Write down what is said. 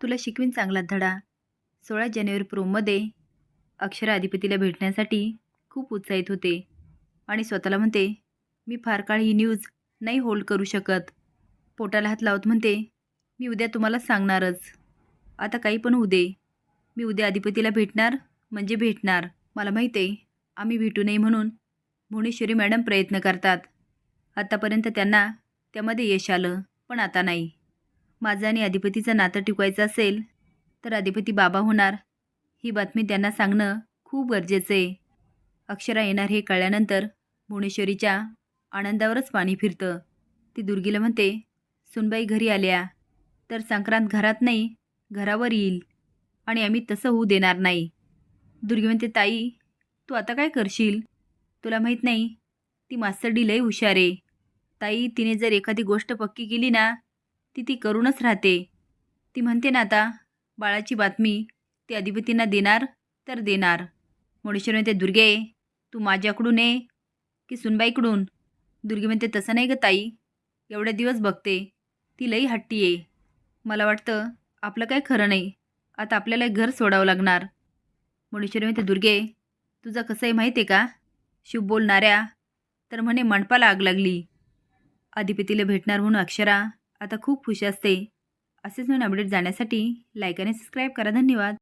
तुला शिकवीन चांगला धडा. सोळा जानेवारी प्रोममध्ये अक्षरा अधिपतीला भेटण्यासाठी खूप उत्साहित होते. आणि स्वतःला म्हणते मी फार काळ ही न्यूज नाही होल्ड करू शकत. पोटाला हात लावत म्हणते मी उद्या तुम्हाला सांगणारच. आता काही पण होऊ दे. मी उद्या अधिपतीला भेटणार म्हणजे भेटणार. मला माहीत आहे आम्ही भेटू नये म्हणून भुवनेश्वरी मॅडम प्रयत्न करतात. आत्तापर्यंत त्यांना त्यामध्ये यश आलं पण आता नाही. माझं आणि अधिपतीचं नातं टिकवायचं असेल तर अधिपती बाबा होणार. ही बातमी त्यांना सांगणं खूप गरजेचं आहे. अक्षरा येणार हे कळल्यानंतर भुवनेश्वरीच्या आनंदावरच पाणी फिरतं. ती दुर्गीला म्हणते सुनबाई घरी आल्या. तर संक्रांत घरात नाही घरावर येईल. आणि आम्ही तसं होऊ देणार नाही. दुर्गी म्हणते ताई तू आता काय करशील? तुला माहीत नाही ती मास्तरडी लय हुशार आहे. ताई तिने जर एखादी गोष्ट पक्की केली ना ती ती करूनच राहते. ती म्हणते ना आता बाळाची बातमी ती अधिपतींना देणार तर देणार. मुळेश्वर म्हणते दुर्गे तू माझ्याकडून ये की सुनबाईकडून? दुर्गे म्हणते तसं नाही ग ताई. एवढे दिवस बघते. ती लई हट्टी आहे मला वाटतं आपलं काय खरं नाही. आता आपल्याला घर सोडावं लागणार. मुळेश्वरी म्हणते दुर्गे तुझं कसं आहे माहिती आहे का? शुभ बोलणाऱ्या तर म्हणे मंडपाला आग लागली. अधिपतीला भेटणार म्हणून अक्षरा आता खूप खुश असते. असेच नवीन अपडेट जाण्यासाठी लाईक आणि सबस्क्राईब करा. धन्यवाद.